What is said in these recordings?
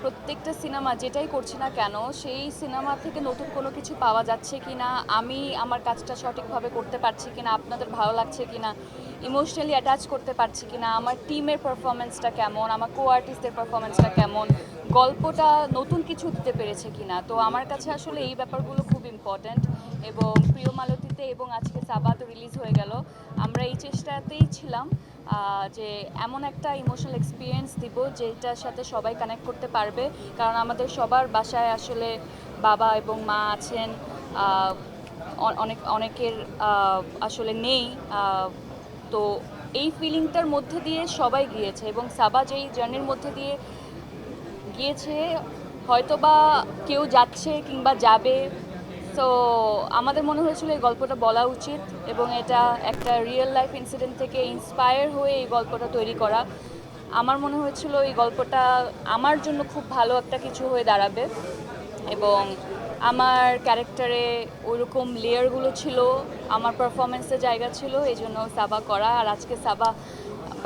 প্রত্যেকটা সিনেমা যেটাই করছি না কেন, সেই সিনেমা থেকে নতুন কোনো কিছু পাওয়া যাচ্ছে কি না আমি আমার কাজটা সঠিকভাবে করতে পারছি কি না আপনাদের ভালো লাগছে কি না ইমোশনালি অ্যাটাচ করতে পারছি কি না আমার টিমের পারফরমেন্সটা কেমন, আমার কো আর্টিস্টদের পারফরমেন্সটা কেমন, গল্পটা নতুন কিছু দিতে পেরেছে কি না তো আমার কাছে আসলে এই ব্যাপারগুলো খুব ইম্পর্ট্যান্ট এবং প্রিয় মালতীতে এবং আজকে সাবা তো রিলিজ হয়ে গেল। আমরা এই চেষ্টাতেই ছিলাম। যে এমন একটা ইমোশনাল এক্সপিরিয়েন্স দিব যেটার সাথে সবাই কানেক্ট করতে পারবে। কারণ আমাদের সবার বাসায় আসলে বাবা এবং মা আছেন অনেক, অনেকের আসলে নেই তো এই ফিলিংটার মধ্যে দিয়ে সবাই গিয়েছে এবং সাবা যেই জার্নির মধ্যে দিয়ে গিয়েছে হয়তো বা কেউ যাচ্ছে কিংবা যাবে তো আমাদের মনে হয়েছিল এই গল্পটা বলা উচিত এবং এটা একটা রিয়েল লাইফ ইনসিডেন্ট থেকে ইন্সপায়ার হয়ে এই গল্পটা তৈরি করা। আমার মনে হয়েছিল এই গল্পটা আমার জন্য খুব ভালো একটা কিছু হয়ে দাঁড়াবে এবং আমার ক্যারেক্টারে ওইরকম লেয়ারগুলো ছিল, আমার পারফরমেন্সের জায়গা ছিল, এই জন্য সাবা করা। আর আজকে সাবা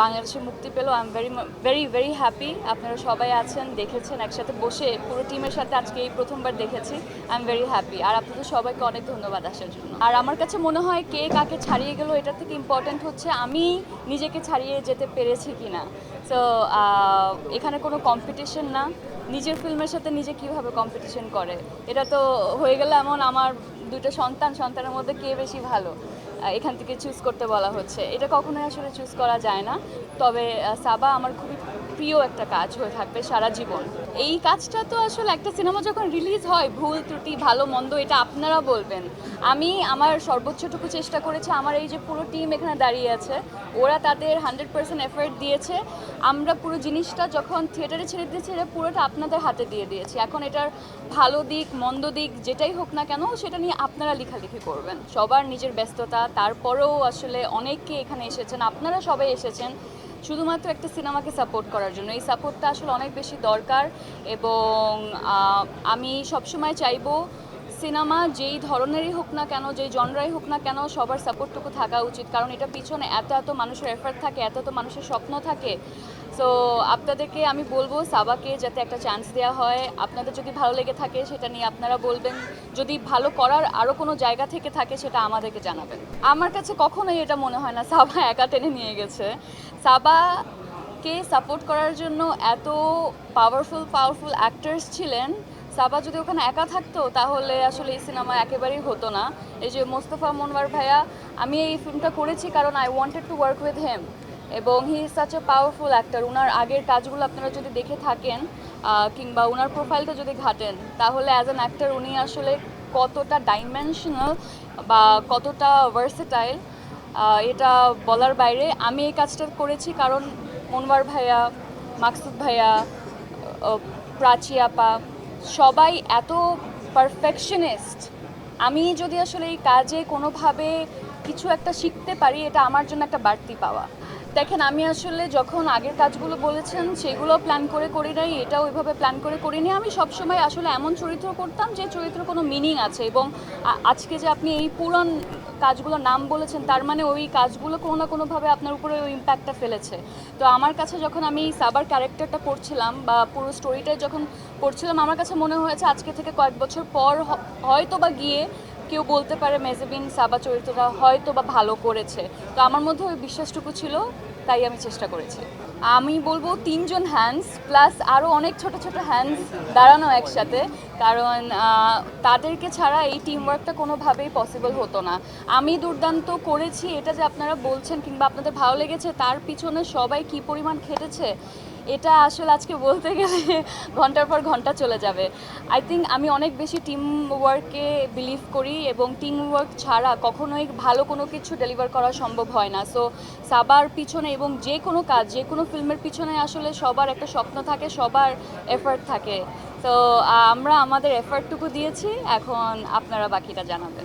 বাংলাদেশে মুক্তি পেল। I am very very very happy আপনারা সবাই আছেন, দেখেছেন, একসাথে বসে পুরো টিমের সাথে আজকে এই প্রথমবার দেখেছি। আই এম ভেরি হ্যাপি আর আপনাদের সবাইকে অনেক ধন্যবাদ আসার জন্য। আর আমার কাছে মনে হয় কে কাকে ছাড়িয়ে গেল, এটা থেকে ইম্পর্ট্যান্ট হচ্ছে আমি নিজেকে ছাড়িয়ে যেতে পেরেছি কি না সো এখানে কোনো কম্পিটিশন না। নিজের ফিল্মের সাথে নিজে কীভাবে কম্পিটিশন করে? এটা তো হয়ে গেলে এমন আমার দুটো সন্তান, সন্তানের মধ্যে কে বেশি ভালো? এখান থেকে চুজ করতে বলা হচ্ছে। এটা কখনোই আসলে চুজ করা যায় না। তবে সাবা আমার খুবই প্রিয় একটা কাজ হয়ে থাকবে সারা জীবন। এই কাজটা তো আসলে একটা সিনেমা যখন রিলিজ হয়, ভুল, ত্রুটি, ভালো, মন্দ, এটা আপনারা বলবেন। আমি আমার সর্বোচ্চটুকু চেষ্টা করেছি, আমার এই যে পুরো টিম এখানে দাঁড়িয়ে আছে, ওরা তাদের হান্ড্রেড পার্সেন্ট এফার্ট দিয়েছে। আমরা পুরো জিনিসটা যখন থিয়েটারে ছেড়ে দিয়েছি এটা পুরোটা আপনাদের হাতে দিয়ে দিয়েছি। এখন এটার ভালো দিক, মন্দ দিক, যেটাই হোক না কেন, সেটা নিয়ে আপনারা লেখালেখি করবেন। সবার নিজের ব্যস্ততা, তারপরেও আসলে অনেককে এখানে এসেছেন, আপনারা সবাই এসেছেন। শুধুমাত্র একটা সিনেমাকে সাপোর্ট করার জন্য। এই সাপোর্টটা আসলে অনেক বেশি দরকার এবং আমি সবসময় চাইব সিনেমা যেই ধরনেরই হোক না কেন, যেই জনরাই হোক না কেন সবার সাপোর্টটুকু থাকা উচিত। কারণ এটা পিছনে এত এত মানুষের এফার্ট থাকে, এত এত মানুষের স্বপ্ন থাকে। সো আপনাদেরকে আমি বলব সাবাকে যাতে একটা চান্স দেওয়া হয়। আপনাদের যদি ভালো লেগে থাকে সেটা নিয়ে আপনারা বলবেন। যদি ভালো করার আরও কোনো জায়গা থেকে থাকে সেটা আমাদেরকে জানাবেন। আমার কাছে কখনোই এটা মনে হয় না, সাবা একা টেনে নিয়ে গেছে। সাবাকে সাপোর্ট করার জন্য এত পাওয়ারফুল পাওয়ারফুল অ্যাক্টার্স ছিলেন। সাবা যদি ওখানে একা থাকতো, তাহলে আসলে এই সিনেমা একেবারেই হতো না। এই যে মোস্তফা মনওয়ার ভাইয়া, আমি এই ফিল্মটা করেছি কারণ I wanted to work with him এবং he is such a powerful actor ওনার আগের কাজগুলো আপনারা যদি দেখে থাকেন কিংবা ওনার প্রোফাইলটা যদি ঘাটেন, তাহলে অ্যাজ অ্যান অ্যাক্টার উনি আসলে কতটা ডাইমেনশনাল বা কতটা ভার্সেটাইল এটা বলার বাইরে। আমি এই কাজটা করেছি কারণ মনওয়ার ভাইয়া, মাকসুদ ভাইয়া প্রাচী আপা, সবাই এত পারফেকশনিস্ট আমি যদি আসলে এই কাজে কোনোভাবে কিছু একটা শিখতে পারি, এটা আমার জন্য একটা বাড়তি পাওয়া। দেখেন, আমি আসলে যখন আগের কাজগুলো বলেছেন, সেগুলো প্ল্যান করে করি নাই, এটা ওইভাবে প্ল্যান করে করিনি। আমি সবসময় আসলে এমন চরিত্র করতাম যে চরিত্র কোনো মিনিং আছে এবং আজকে যে আপনি এই পুরান কাজগুলোর নাম বলেছেন, তার মানে ওই কাজগুলো কোনো না কোনোভাবে আপনার উপরে ওই ইম্প্যাক্টটা ফেলেছে। তো আমার কাছে যখন আমি সাবার ক্যারেক্টারটা পড়ছিলাম বা পুরো স্টোরিটা যখন পড়ছিলাম, আমার কাছে মনে হয়েছে আজকে থেকে কয়েক বছর পর হয়তো বা গিয়ে কেউ বলতে পারে মেজেবিন, সাবা চরিত্রটা হয়তো বা ভালো করেছে। তো আমার মধ্যে ওই বিশ্বাসটুকু ছিল, তাই আমি চেষ্টা করেছি। আমি বলব তিনজন হ্যান্ডস প্লাস আরও অনেক ছোট ছোট হ্যান্ডস দাঁড়ানো একসাথে, কারণ তাদেরকে ছাড়া এই টিম ওয়ার্কটা কোনোভাবেই পসিবল হতো না। আমি দুর্দান্ত করেছি, এটা যে আপনারা বলছেন কিংবা আপনাদের ভালো লেগেছে, তার পিছনে সবাই কি পরিমাণ খেটেছে এটা আসলে আজকে বলতে গেলে ঘণ্টার পর ঘণ্টা চলে যাবে। আই থিঙ্ক আমি অনেক বেশি টিম ওয়ার্কে বিলিভ করি এবং টিম ওয়ার্ক ছাড়া কখনোই ভালো কোনো কিছু ডেলিভার করা সম্ভব হয় না। সো সাবার পিছনে এবং যে কোনো কাজ, যে কোনো ফিল্মের পিছনে আসলে সবার একটা স্বপ্ন থাকে, সবার এফার্ট থাকে। তো আমরা আমাদের এফার্টটুকু দিয়েছি, এখন আপনারা বাকিটা জানাবেন।